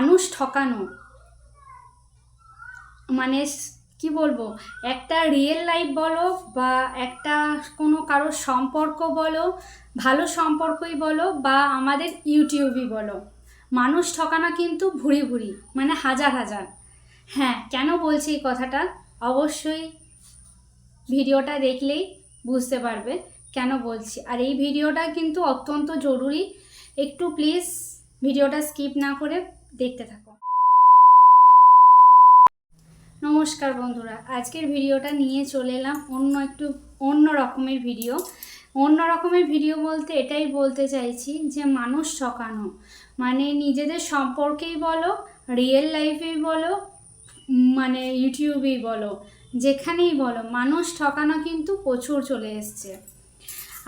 মানুষ ঠকানো। মানে কি বলব? একটা রিয়েল লাইফ বলো বা একটা কোনো কারোর সম্পর্ক বলো, ভালো সম্পর্কই বলো বা আমাদের ইউটিউবই বলো। মানুষ ঠকানো কিন্তু ভুরি ভুরি মানে হাজার হাজার। হ্যাঁ কেন বলছি এই কথাটা? অবশ্যই ভিডিওটা দেখলেই বুঝতে পারবে কেন বলছি। আর এই ভিডিওটা কিন্তু অত্যন্ত জরুরি। একটু প্লিজ ভিডিওটা স্কিপ না করে দেখতে থাকো। নমস্কার বন্ধুরা, আজকের ভিডিওটা নিয়ে চলে এলাম অন্য একটু অন্য রকমের ভিডিও। অন্য রকমের ভিডিও বলতে এটাই বলতে চাইছি যে মানুষ ঠকানো। মানে নিজেদের সম্পর্কেই বলো রিয়েল লাইফেই বলো মানে ইউটিউবেই বলো, যেখানেই বলো, মানুষ ঠকানো কিন্তু প্রচুর চলে এসছে।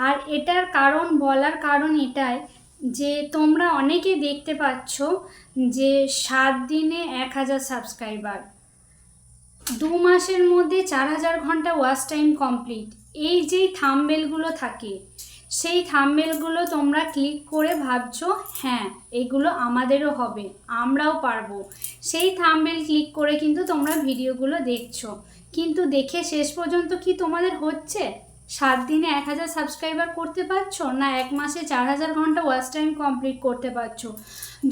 আর এটার কারণ বলার কারণ এটাই যে তোমরা অনেকে দেখতে পাচ্ছ যে সাত দিনে এক হাজার সাবস্ক্রাইবার দু মাসের মধ্যে চার হাজার ঘণ্টা ওয়াচ টাইম কমপ্লিট এই যেই থাম্বেলগুলো থাকে, সেই থামবেলগুলো তোমরা ক্লিক করে ভাবছ হ্যাঁ এগুলো আমাদেরও হবে, আমরাও পারব। সেই থামবেল ক্লিক করে কিন্তু তোমরা ভিডিওগুলো দেখছ। কিন্তু দেখে শেষ পর্যন্ত কি তোমাদের হচ্ছে? সাত দিনে এক হাজার সাবস্ক্রাইবার করতে পারছ না এক মাসে চার হাজার ঘণ্টা ওয়াচ টাইম কমপ্লিট করতে পারছ?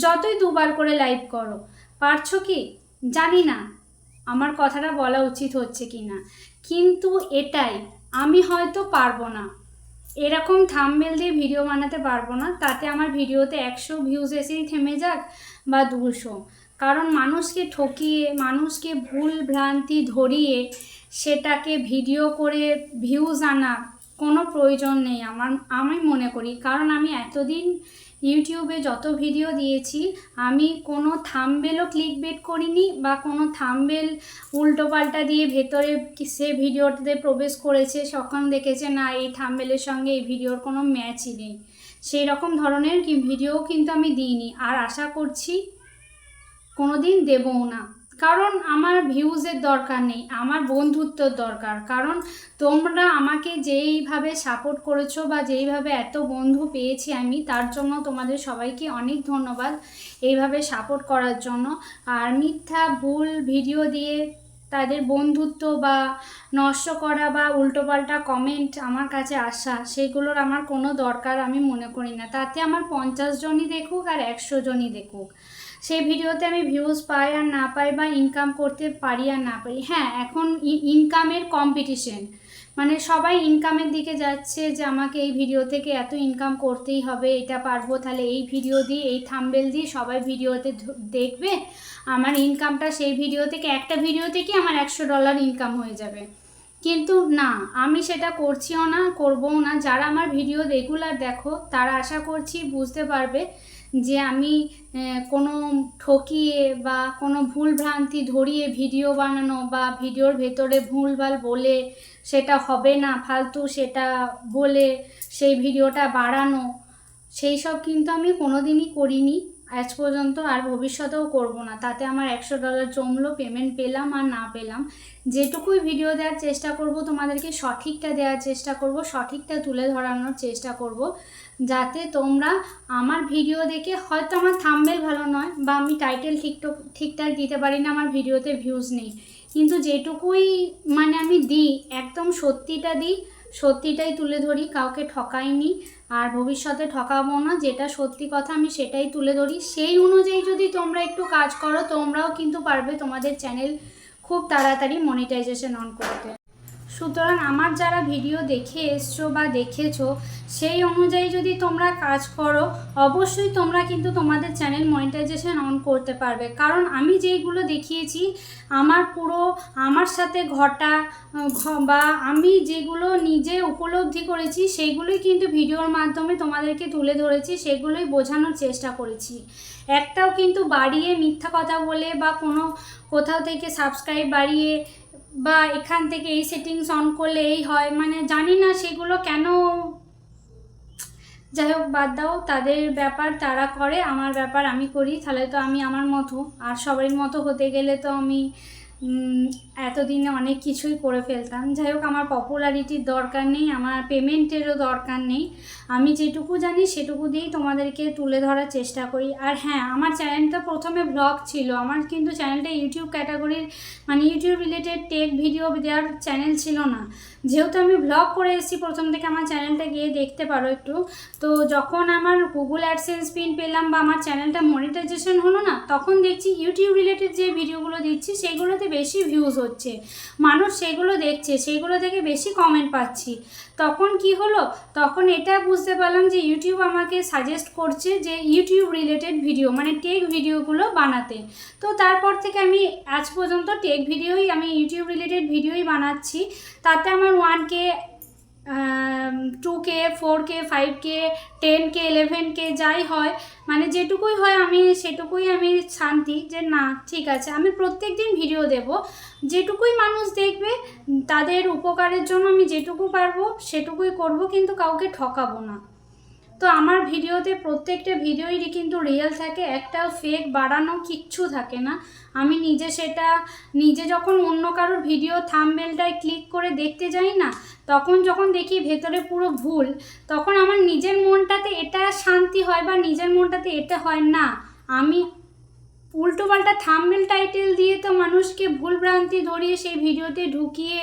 যতই দুবার করে লাইভ করো। পারছ কি? জানি না। আমার কথাটা বলা উচিত হচ্ছে কি না। কিন্তু এটাই, আমি হয়তো পারব না। এরকম থাম্বেল দিয়ে ভিডিও বানাতে পারব না। তাতে আমার ভিডিওতে একশো ভিউজ এসেই থেমে যাক বা দুশো। কারণ মানুষকে ঠকিয়ে, মানুষকে ভুল ভ্রান্তি ধরিয়ে সেটাকে ভিডিও করে ভিউজ আনা কোনো প্রয়োজন নেই আমার, আমি মনে করি। কারণ আমি এতদিন ইউটিউবে যত ভিডিও দিয়েছি, আমি কোনো থামবেলও ক্লিক বেট করিনি বা কোনো থাম্বেল উল্টোপাল্টা দিয়ে ভেতরে সে ভিডিওটাতে প্রবেশ করেছে তখন দেখেছে, না, এই থাম্বেলের সঙ্গে এই ভিডিওর কোনো ম্যাচই নেই। সেই রকম ধরনের কি ভিডিও কিন্তু আমি দিইনি। আর আশা করছি কোনো দিন দেবও না। কারণ আমার ভিউজের দরকার নেই, আমার বন্ধুত্বর দরকার। কারণ তোমরা আমাকে যেইভাবে সাপোর্ট করেছ বা যেইভাবে এত বন্ধু পেয়েছি আমি, তার জন্য তোমাদের সবাইকে অনেক ধন্যবাদ এইভাবে সাপোর্ট করার জন্য। আর মিথ্যা, ভুল ভিডিও দিয়ে তাদের বন্ধুত্ব বা নষ্ট করা বা উল্টোপাল্টা কমেন্ট আমার কাছে আসা, সেগুলোর আমার কোনো দরকার আমি মনে করি না। তাতে আমার পঞ্চাশ জনই দেখুক আর একশো জনই দেখুক। সেই ভিডিওতে আমি ভিউজ পাই আর না পাই বা ইনকাম করতে পারি আর না পারি হ্যাঁ এখন ইনকামের কম্পিটিশন মানে সবাই ইনকামের দিকে যাচ্ছে যে আমাকে এই ভিডিও থেকে এত ইনকাম করতেই হবে, এটা পারব, তাহলে এই ভিডিও দিয়ে, এই থাম্বেল দিয়ে সবাই ভিডিওতে দেখবে। আমার ইনকামটা সেই ভিডিও থেকে, একটা ভিডিও থেকে আমার একশো ডলার ইনকাম হয়ে যাবে। কিন্তু না, আমি সেটা করছিও না, করবও না। যারা আমার ভিডিও রেগুলার দেখো, তারা আশা করছি বুঝতে পারবে যে আমি কোনো ঠকিয়ে বা কোনো ভুল ভ্রান্তি ধরিয়ে ভিডিও বানানো বা ভিডিওর ভেতরে ভুলভাল বলে সেটা হবে না, ফালতু সেটা বলে সেই ভিডিওটা বাড়ানো, সেই সব কিন্তু আমি কোনো দিনই করিনি। আজ পর্যন্ত আর ভবিষ্যতেও করব না। তাতে আমার একশো ডলার জমলো পেমেন্ট পেলাম আর না পেলাম। যেটুকুই ভিডিও দেওয়ার চেষ্টা করব, তোমাদেরকে সঠিকটা দেওয়ার চেষ্টা করব, সঠিকটা তুলে ধরানোর চেষ্টা করব, যাতে তোমরা আমার ভিডিও দেখে হয়তো আমার থাম্বেল ভালো নয় বা আমি টাইটেল ঠিকঠাক ঠিকঠাক দিতে পারি না, আমার ভিডিওতে ভিউজ নেই। কিন্তু যেটুকুই মানে আমি দিই, একদম সত্যিটা দিই সত্যিটাই তুলে ধরি, কাউকে ঠকাইনি আর ভবিষ্যতে ঠকাবো না, যেটা সত্যি কথা আমি সেটাই তুলে ধরি। সেই অনুযায়ী যদি তোমরা একটু কাজ করো, তোমরাও কিন্তু পারবে তোমাদের চ্যানেল খুব তাড়াতাড়ি মনিটাইজেশন অন করতে। সুতরাং আমার যারা ভিডিও দেখে এসছো বা দেখেছ, সেই অনুযায়ী যদি তোমরা কাজ করো, অবশ্যই তোমরা কিন্তু তোমাদের চ্যানেল মনিটাইজেশন অন করতে পারবে। কারণ আমি যেইগুলো দেখিয়েছি, আমার পুরো, আমার সাথে ঘটা বা আমি যেগুলো নিজে উপলব্ধি করেছি সেইগুলোই কিন্তু ভিডিওর মাধ্যমে তোমাদেরকে তুলে ধরেছি, সেগুলোই বোঝানোর চেষ্টা করেছি। একটাও কিন্তু বাড়িয়ে মিথ্যা কথা বলে বা কোনো কোথাও থেকে সাবস্ক্রাইব বাড়িয়ে বা এখান থেকে এই সেটিংস অন করলে এই হয় মানে জানি না সেগুলো কেন যাই হোক বাদ দাও, তাদের ব্যাপার তারা করে, আমার ব্যাপার আমি করি, তাহলে তো আমি আমার মতো, আর সবারই মতো হতে গেলে তো আমি এতদিনে অনেক কিছুই করে ফেলতাম। যাই হোক, আমার পপুলারিটির দরকার নেই, আমার পেমেন্টেরও দরকার নেই। আমি যেটুকু জানি সেটুকু দিয়েই তোমাদেরকে তুলে ধরার চেষ্টা করি। আর হ্যাঁ আমার চ্যানেলটা প্রথমে ব্লগ ছিল। আমার কিন্তু চ্যানেলটা ইউটিউব ক্যাটাগরির মানে ইউটিউব রিলেটেড টেক ভিডিও দেওয়ার চ্যানেল ছিল না। যেহেতু আমি ব্লগ করে এসেছি, প্রথম থেকে আমার চ্যানেলটা গিয়ে দেখতে পারো একটু। তো যখন আমার গুগল অ্যাডসেন্স পিন পেলাম বা আমার চ্যানেলটা মনিটাইজেশন হলো না, তখন দেখছি ইউটিউব রিলেটেড যে ভিডিওগুলো দিচ্ছি, সেগুলোতে বেশি ভিউজ হচ্ছে। মানুষ সেগুলো দেখছে, সেগুলো থেকে বেশি কমেন্ট পাচ্ছি। তখন কি হলো? তখন এটা বুঝতে পারলাম যে ইউটিউব আমাকে সাজেস্ট করছে যে ইউটিউব রিলেটেড ভিডিও মানে টেক ভিডিওগুলো বানাতে। তো তারপর থেকে আমি আজ পর্যন্ত টেক ভিডিওই আমি ইউটিউব রিলেটেড ভিডিওই বানাচ্ছি। তাতে আমার one K two K four K five K ten K eleven K যাই হয় মানে যেটুকুই হয় আমি সেটুকুই আমি শান্তি যে না, ঠিক আছে, আমি প্রত্যেক দিন ভিডিও দেব। যেটুকুই মানুষ দেখবে, তাদের উপকারের জন্য আমি যেটুকু পারব, সেটুকুই করব, কিন্তু কাউকে ঠকাবো না। তো আমার ভিডিওতে প্রত্যেকটা ভিডিওই কিন্তু রিয়েল থাকে, একটা ফেক বাড়ানো কিচ্ছু থাকে না। আমি নিজে সেটা, নিজে যখন অন্য কারোর ভিডিও থাম্বেলটায় ক্লিক করে দেখতে যাই না, তখন যখন দেখি ভেতরে পুরো ভুল, তখন আমার নিজের মনটাতে এটা শান্তি হয় বা নিজের মনটাতে এটা হয় না। আমি উল্টোপাল্টা থাম্বেল টাইটেল দিয়ে তো মানুষকে ভুল ভ্রান্তি ধরিয়ে সেই ভিডিওতে ঢুকিয়ে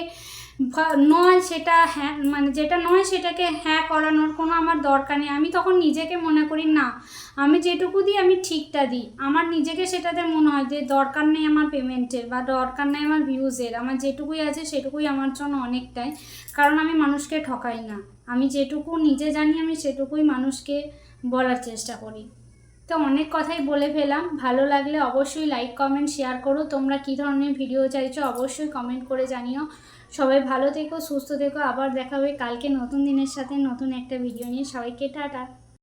নয় সেটা হ্যাঁ মানে যেটা নয় সেটাকে হ্যাঁ করানোর কোনো আমার দরকার নেই। আমি তখন নিজেকে মনে করি, না, আমি যেটুকু দিই আমি ঠিকটা দিই। আমার নিজেকে সেটাতে মনে হয় যে দরকার নেই আমার পেমেন্টের বা দরকার নেই আমার ভিউজের আমার যেটুকুই আছে সেটুকুই আমার জন্য অনেকটাই। কারণ আমি মানুষকে ঠকাই না। আমি যেটুকু নিজে জানি আমি সেটুকুই মানুষকে বলার চেষ্টা করি। তো অনেক কথাই বলে ফেলাম। ভালো লাগলে অবশ্যই লাইক কমেন্ট শেয়ার করো। তোমরা কী ধরনের ভিডিও চাইছো অবশ্যই কমেন্ট করে জানিও। সবাই ভালো থেকো, সুস্থ থেকো। আবার দেখা হবে কালকে নতুন দিনের সাথে নতুন একটা ভিডিও নিয়ে। সবাইকে টাটা।